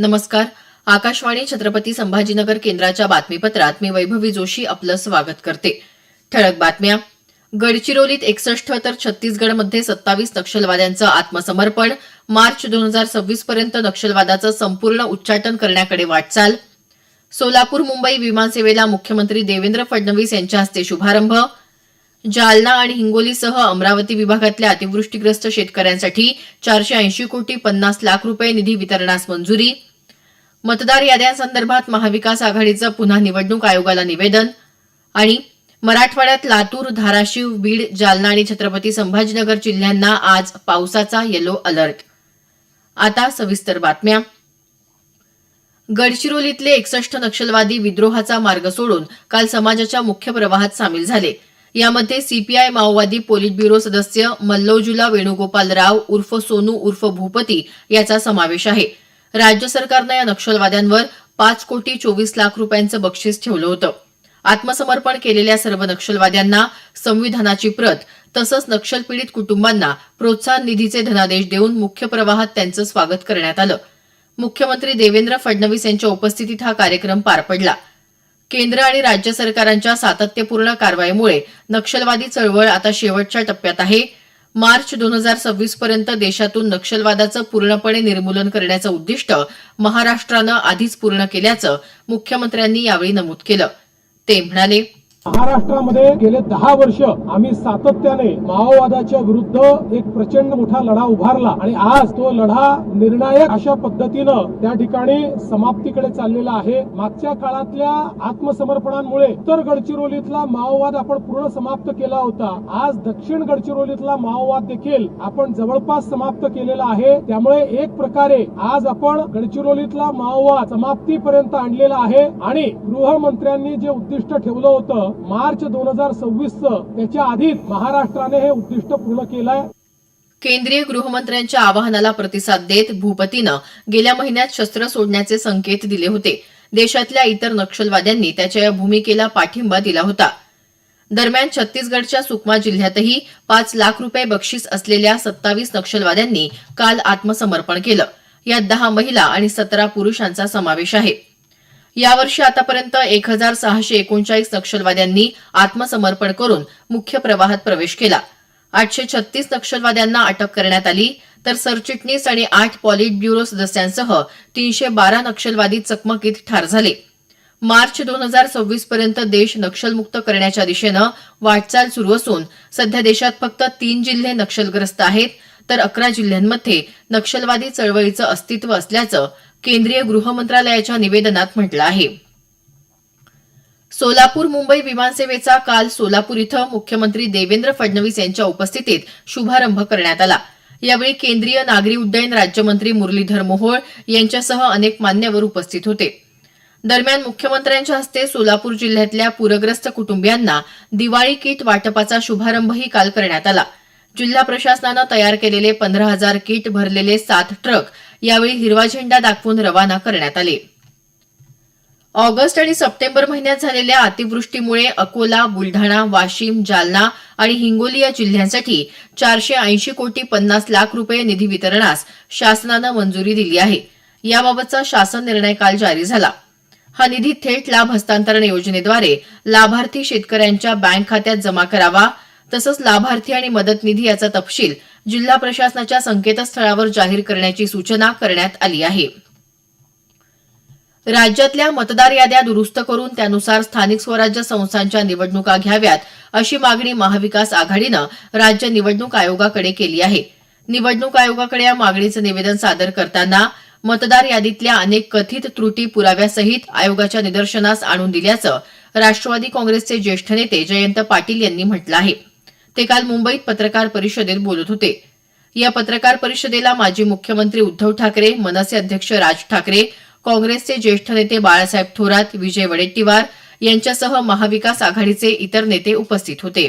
नमस्कार. आकाशवाणी छत्रपती संभाजीनगर केंद्राच्या बातमीपत्रात मी वैभवी जोशी आपलं स्वागत करते. ठळक बातम्या. गडचिरोलीत एकसष्ट तर छत्तीसगडमध्ये सत्तावीस नक्षलवाद्यांचं आत्मसमर्पण. मार्च दोन हजार सव्वीस पर्यंत नक्षलवादाचं संपूर्ण उच्चाटन करण्याकडे वाटचाल. सोलापूर मुंबई विमानसेवेला मुख्यमंत्री देवेंद्र फडणवीस यांच्या हस्ते शुभारंभ. जालना आणि हिंगोलीसह अमरावती विभागातल्या अतिवृष्टीग्रस्त शेतकऱ्यांसाठी चारशे ऐंशी कोटी पन्नास लाख रुपये निधी वितरणास मंजुरी. मतदार याद्यांसंदर्भात महाविकास आघाडीचं पुन्हा निवडणूक आयोगाला निवेदन आणि मराठवाड्यात लातूर धाराशिव बीड जालना आणि छत्रपती संभाजीनगर जिल्ह्यांना आज पावसाचा येलो अलर्ट आता सविस्तर बातम्या. गडचिरोलीतले एकसष्ट नक्षलवादी विद्रोहाचा मार्ग सोडून काल समाजाच्या मुख्य प्रवाहात सामील झाले. यामध्ये सीपीआय माओवादी पोलीट ब्युरो सदस्य मल्लोजुला वेणुगोपाल राव उर्फ सोनू उर्फ भूपती याचा समावेश आहे. राज्य सरकारनं या नक्षलवाद्यांवर पाच कोटी चोवीस लाख रुपयांचं बक्षीस ठेवलं होतं. आत्मसमर्पण केलेल्या सर्व नक्षलवाद्यांना संविधानाची प्रत तसंच नक्षलपीडित कुटुंबांना प्रोत्साहन निधीचे धनादेश देऊन मुख्य प्रवाहात त्यांचं स्वागत करण्यात आलं. मुख्यमंत्री देवेंद्र फडणवीस यांच्या उपस्थितीत हा कार्यक्रम पार पडला. केंद्र आणि राज्य सरकारांच्या सातत्यपूर्ण कारवाईमुळे नक्षलवादी चळवळ आता शेवटच्या टप्प्यात आहे. मार्च दोन हजार सव्वीस पर्यंत देशातून नक्षलवादाचं पूर्णपणे निर्मूलन करण्याचं उद्दिष्ट महाराष्ट्रानं आधीच पूर्ण केल्याचं मुख्यमंत्र्यांनी यावेळी नमूद केलं. ते म्हणाले महाराष्ट्रामध्ये गेले दहा वर्ष आम्ही सातत्याने माओवादाच्या विरुद्ध एक प्रचंड मोठा लढा उभारला आणि आज तो लढा निर्णायक अशा पद्धतीनं त्या ठिकाणी समाप्तीकडे चाललेला आहे. मागच्या काळातल्या आत्मसमर्पणांमुळे उत्तर गडचिरोलीतला माओवाद आपण पूर्ण समाप्त केला होता. आज दक्षिण गडचिरोलीतला माओवाद देखील आपण जवळपास समाप्त केलेला आहे. त्यामुळे एक प्रकारे आज आपण गडचिरोलीतला माओवाद समाप्तीपर्यंत आणलेला आहे आणि गृहमंत्र्यांनी जे उद्दिष्ट ठेवलं होतं मार्च दोन हजार सव्वीस त्याच्या आधीच महाराष्ट्राने हे उद्दिष्ट पूर्ण केलंय. केंद्रीय गृहमंत्र्यांच्या आवाहनाला प्रतिसाद देत भूपतीनं गेल्या महिन्यात शस्त्र सोडण्याचे संकेत दिले होते. देशातल्या इतर नक्षलवाद्यांनी त्याच्या या भूमिकेला पाठिंबा दिला होता. दरम्यान छत्तीसगडच्या सुकमा जिल्ह्यातही पाच लाख रुपये बक्षीस असलेल्या सत्तावीस नक्षलवाद्यांनी काल आत्मसमर्पण केलं. यात दहा महिला आणि सतरा पुरुषांचा समावेश आहे. यावर्षी आतापर्यंत एक हजार सहाशे एकोणचाळीस नक्षलवाद्यांनी आत्मसमर्पण करून मुख्य प्रवाहात प्रवेश केला. आठशे छत्तीस नक्षलवाद्यांना अटक करण्यात आली तर सरचिटणीस आणि आठ पॉलिट ब्युरो सदस्यांसह तीनशे बारा नक्षलवादी चकमकीत ठार झाले. मार्च दोन हजार सव्वीस पर्यंत देश नक्षलमुक्त करण्याच्या दिशेनं वाटचाल सुरू असून सध्या देशात फक्त तीन जिल्हे नक्षलग्रस्त आहेत तर अकरा जिल्ह्यांमध्ये नक्षलवादी चळवळीचं अस्तित्व असल्याचं केंद्रीय गृह मंत्रालयाच्या निवेदनात म्हटलं आहे. सोलापूर मुंबई विमानसेवेचा काल सोलापूर इथं मुख्यमंत्री देवेंद्र फडणवीस यांच्या उपस्थितीत शुभारंभ करण्यात आला. यावेळी केंद्रीय नागरी उड्डयन राज्यमंत्री मुरलीधर मोहोळ यांच्यासह अनेक मान्यवर उपस्थित होते. दरम्यान मुख्यमंत्र्यांच्या हस्ते सोलापूर जिल्ह्यातल्या पूरग्रस्त कुटुंबियांना दिवाळी किट वाटपाचा शुभारंभही काल करण्यात आला. जिल्हा प्रशासनानं तयार केलेले पंधरा हजार किट भरलेले सात ट्रक यावेळी हिरवा झेंडा दाखवून रवाना करण्यात आले. ऑगस्ट आणि सप्टेंबर महिन्यात झालेल्या अतिवृष्टीमुळे अकोला बुलढाणा वाशिम जालना आणि हिंगोली या जिल्ह्यांसाठी चारशे ऐंशी कोटी पन्नास लाख रुपये निधी वितरणास शासनानं मंजुरी दिली आहे. याबाबतचा शासन निर्णय काल जारी झाला. हा निधी थेट लाभ हस्तांतरण योजनेद्वारे लाभार्थी शेतकऱ्यांच्या बँक खात्यात जमा करावा तसंच लाभार्थी आणि मदत निधी याचा तपशील जिल्हा प्रशासनाच्या संकेतस्थळावर जाहीर करण्याची सूचना करण्यात आली आहे. राज्यातल्या मतदार याद्या दुरुस्त करून त्यानुसार स्थानिक स्वराज्य संस्थांच्या निवडणुका घ्याव्यात अशी मागणी महाविकास आघाडीनं राज्य निवडणूक आयोगाकडे केली आहे. निवडणूक आयोगाकडे या मागणीचं निवेदन सादर करताना मतदार यादीतल्या अनेक कथित त्रुटी पुराव्यासहित आयोगाच्या निदर्शनास आणून दिल्याचं राष्ट्रवादी काँग्रेसचे ज्येष्ठ नेते जयंत पाटील यांनी म्हटलं आहे. ते काल मुंबईत पत्रकार परिषदेत बोलत होते. या पत्रकार परिषदेला माजी मुख्यमंत्री उद्धव ठाकरे मनसे अध्यक्ष राज ठाकरे काँग्रेसचे ज्येष्ठ नेते बाळासाहेब थोरात विजय वडेट्टीवार यांच्यासह महाविकास आघाडीचे इतर नेते उपस्थित होते.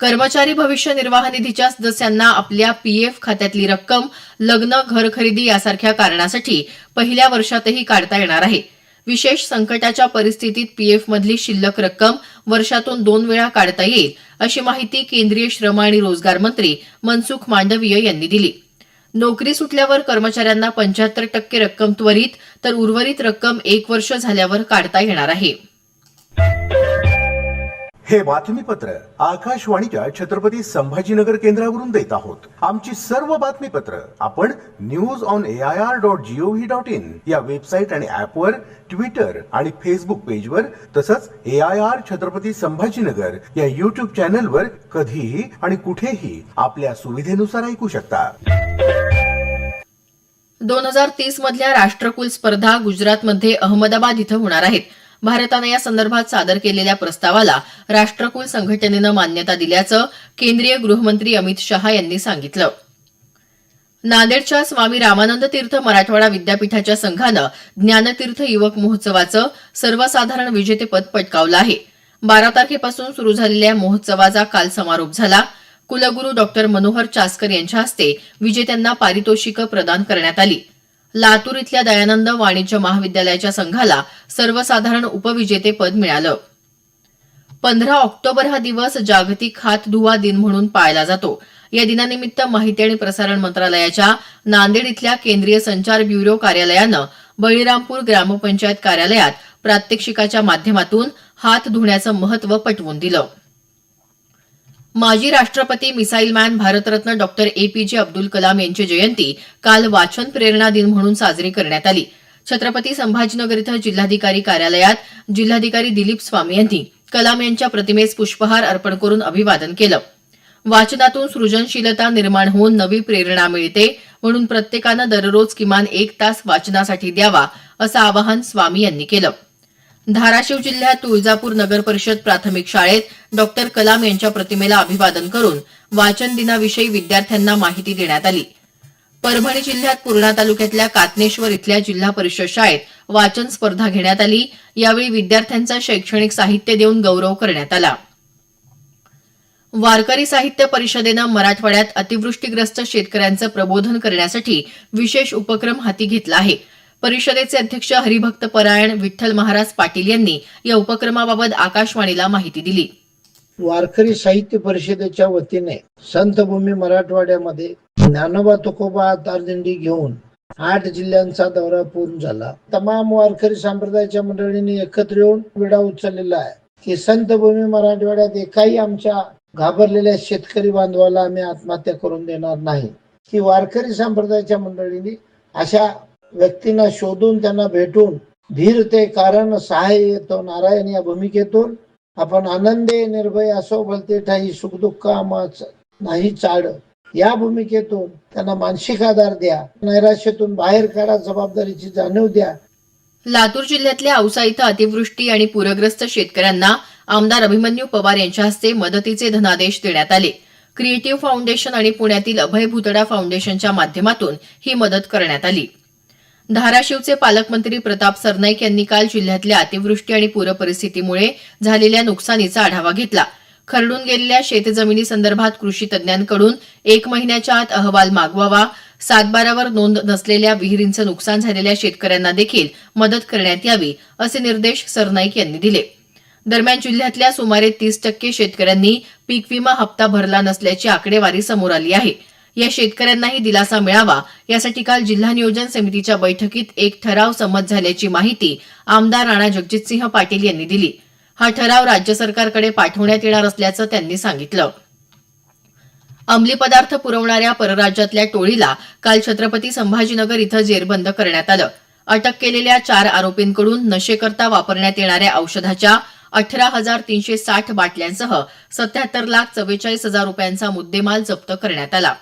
कर्मचारी भविष्य निर्वाह निधीच्या सदस्यांना आपल्या पीएफ खात्यातली रक्कम लग्न घर खरेदी यासारख्या कारणासाठी पहिल्या वर्षातही काढता येणार आहे. विशेष संकटाच्या परिस्थितीत पीएफमधली शिल्लक रक्कम वर्षातून दोन वेळा काढता येईल अशी माहिती केंद्रीय श्रम आणि रोजगार मंत्री मनसुख मांडवीय यांनी दिली. नोकरी सुटल्यावर कर्मचाऱ्यांना पंच्याहत्तर टक्के रक्कम त्वरित तर उर्वरित रक्कम एक वर्ष झाल्यावर काढता येणार आहे. हे बातमीपत्र आकाशवाणीच्या छत्रपती संभाजीनगर केंद्रावरून देत आहोत. आमची सर्व बातमीपत्र आपण news on A I R dot gov dot in या वेबसाईट आणि ऍपवर ट्विटर आणि फेसबुक पेजवर तसंच A I R Chhatrapati Sambhajinagar या युट्यूब चॅनलवर कधीही आणि कुठेही आपल्या सुविधेनुसार ऐकू शकता. दोन हजार तीस मधल्या राष्ट्रकुल स्पर्धा गुजरातमध्ये अहमदाबाद इथं होणार आहेत. भारतानं या संदर्भात सादर केलेल्या प्रस्तावाला राष्ट्रकुल संघटनेनं मान्यता दिल्याचं केंद्रीय गृहमंत्री अमित शहा यांनी सांगितलं. नांदेडच्या स्वामी रामानंद तीर्थ मराठवाडा विद्यापीठाच्या संघानं ज्ञानतीर्थ युवक महोत्सवाचं सर्वसाधारण विजेतेपद पटकावलं आहे. बारा तारखेपासून सुरू झालेल्या महोत्सवाचा काल समारोप झाला. कुलगुरू डॉक्टर मनोहर चासकर यांच्या हस्ते विजेत्यांना पारितोषिकं प्रदान करण्यात आली. लातूर इथल्या दयानंद वाणिज्य महाविद्यालयाच्या संघाला सर्वसाधारण उपविजेतेपद मिळालं. पंधरा ऑक्टोबर हा दिवस जागतिक हात धुवा दिन म्हणून पाळला जातो. या दिनानिमित्त माहिती आणि प्रसारण मंत्रालयाच्या नांदेड इथल्या केंद्रीय संचार ब्युरो कार्यालयानं बळीरामपूर ग्रामपंचायत कार्यालयात प्रात्यक्षिकाच्या माध्यमातून हात धुण्याचं महत्त्व पटवून दिलं. माजी राष्ट्रपती missile man Bharat Ratna doctor A P J Abdul Kalam यांची जयंती काल वाचन प्रेरणा दिन म्हणून साजरी करण्यात आली. छत्रपती संभाजीनगर इथं जिल्हाधिकारी कार्यालयात जिल्हाधिकारी दिलीप स्वामी यांनी कलाम यांच्या प्रतिमेस पुष्पहार अर्पण करून अभिवादन केलं. वाचनातून सृजनशीलता निर्माण होऊन नवी प्रेरणा मिळते म्हणून प्रत्येकानं दररोज किमान एक तास वाचनासाठी द्यावा असं आवाहन स्वामी यांनी केलं. धाराशिव जिल्ह्यात तुळजापूर नगर परिषद प्राथमिक शाळेत डॉक्टर कलाम यांच्या प्रतिमेला अभिवादन करून वाचन दिनाविषयी विद्यार्थ्यांना माहिती देण्यात आली. परभणी जिल्ह्यात पूर्णा तालुक्यातल्या कातनेश्वर इथल्या जिल्हा परिषद शाळेत वाचन स्पर्धा घेण्यात आली. यावेळी विद्यार्थ्यांचा शैक्षणिक साहित्य देऊन गौरव करण्यात आला. वारकरी साहित्य परिषदेनं मराठवाड्यात अतिवृष्टीग्रस्त शेतकऱ्यांचं प्रबोधन करण्यासाठी विशेष उपक्रम हाती घेतला आहे. परिषदेचे अध्यक्ष हरिभक्त परायण विठ्ठल महाराज पाटील यांनी या उपक्रमाबाबत आकाशवाणीला माहिती दिली. वारकरी साहित्य परिषदेच्या वतीने संतभूमी मराठवाड्यामध्ये ज्ञानोबा तुकोबा तारदिंडी घेऊन आठ जिल्ह्यांचा दौरा पूर्ण झाला. तमाम वारकरी संप्रदायाच्या मंडळींनी एकत्र येऊन विडा उचललेला आहे. की संतभूमी मराठवाड्यात एकाही आमच्या घाबरलेल्या शेतकरी बांधवाला आम्ही आत्महत्या करून देणार नाही. की वारकरी संप्रदायाच्या मंडळींनी अशा व्यक्तींना शोधून त्यांना भेटून धीर ते कारण सहाय्य येतो नारायण या भूमिकेतून. आपण आनंदे निर्भय असो भलते ठाई सुखदुःख आमाच नाही चाड. या भूमिकेतून त्यांना मानसिक आधार द्या. नैराश्यातून बाहेर काढा जबाबदारीची जाणीव द्या. लातूर जिल्ह्यातल्या औसा इथं अतिवृष्टी आणि पूरग्रस्त शेतकऱ्यांना आमदार अभिमन्यू पवार यांच्या हस्ते मदतीचे धनादेश देण्यात आले. क्रिएटिव्ह फाउंडेशन आणि पुण्यातील अभय भुतडा फाउंडेशनच्या माध्यमातून ही मदत करण्यात आली. धाराशिवचे पालकमंत्री प्रताप सरनाईक यांनी काल जिल्ह्यातल्या अतिवृष्टी आणि पूरपरिस्थितीमुळे झालेल्या नुकसानीचा आढावा घेतला. खरडून गेलेल्या शेतजमिनी संदर्भात कृषी तज्ज्ञांकडून एक महिन्याच्या आत अहवाल मागवावा सातबारावर नोंद नसलेल्या विहिरींचं नुकसान झालेल्या शेतकऱ्यांना देखील मदत करण्यात यावी असे निर्देश सरनाईक यांनी दिले. दरम्यान जिल्ह्यातल्या सुमारे तीस टक्के शेतकऱ्यांनी पीक विमा हप्ता भरला नसल्याची आकडेवारी समोर आली आहे. या शेतकऱ्यांनाही दिलासा मिळावा. यासाठी काल जिल्हा नियोजन समितीच्या बैठकीत एक ठराव संमत झाल्याची माहिती आमदार राणा जगजितसिंह पाटील यांनी दिली. हा ठराव राज्य सरकारकडे पाठवण्यात येणार असल्याचं त्यांनी सांगितलं. अंमली पदार्थ पुरवणाऱ्या परराज्यातल्या टोळीला काल छत्रपती संभाजीनगर इथं जेरबंद करण्यात आलं. अटक केलेल्या चार आरोपींकडून नशेकरता वापरण्यात येणाऱ्या औषधाच्या अठरा हजार तीनशे साठ बाटल्यांसह सत्याहत्तर लाख चव्वेचाळीस हजार रुपयांचा मुद्देमाल जप्त करण्यात आला.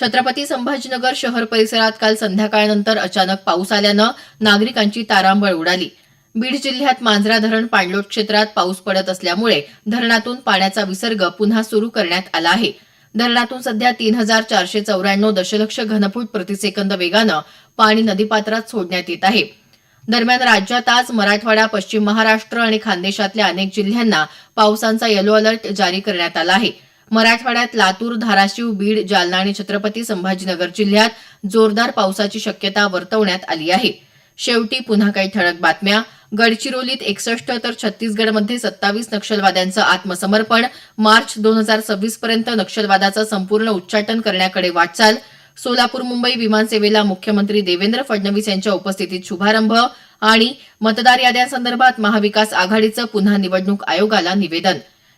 छत्रपती संभाजीनगर शहर परिसरात काल संध्याकाळनंतर अचानक पाऊस आल्यानं नागरिकांची तारांबळ उडाली. बीड जिल्ह्यात मांजरा धरण पाणलोट क्षेत्रात पाऊस पडत असल्यामुळे धरणातून पाण्याचा विसर्ग पुन्हा सुरू करण्यात आला आहे. धरणातून सध्या तीन हजार चारशे चौऱ्याण्णव दशलक्ष घनफूट प्रतिसेकंद वेगानं पाणी नदीपात्रात सोडण्यात येत आहे. दरम्यान राज्यात आज मराठवाडा पश्चिम महाराष्ट्र आणि खानदेशातल्या अनेक जिल्ह्यांना पावसाचा येलो अलर्ट जारी करण्यात आला आहे. मराठवाड्यात लातूर धाराशिव बीड जालना आणि छत्रपती संभाजीनगर जिल्ह्यात जोरदार पावसाची शक्यता वर्तवण्यात आली आहे. शेवटी पुन्हा काही ठळक बातम्या. गडचिरोलीत एकसष्ट तर छत्तीसगडमध्ये सत्तावीस नक्षलवाद्यांचं आत्मसमर्पण. मार्च दोन हजार सव्वीस पर्यंत नक्षलवादाचं संपूर्ण उच्चाटन करण्याकडे वाटचाल. सोलापूर मुंबई विमानसेवेला मुख्यमंत्री देवेंद्र फडणवीस यांच्या उपस्थितीत शुभारंभ आणि मतदार याद्यांसंदर्भात महाविकास आघाडीचं पुन्हा निवडणूक आयोगाला निवेदन.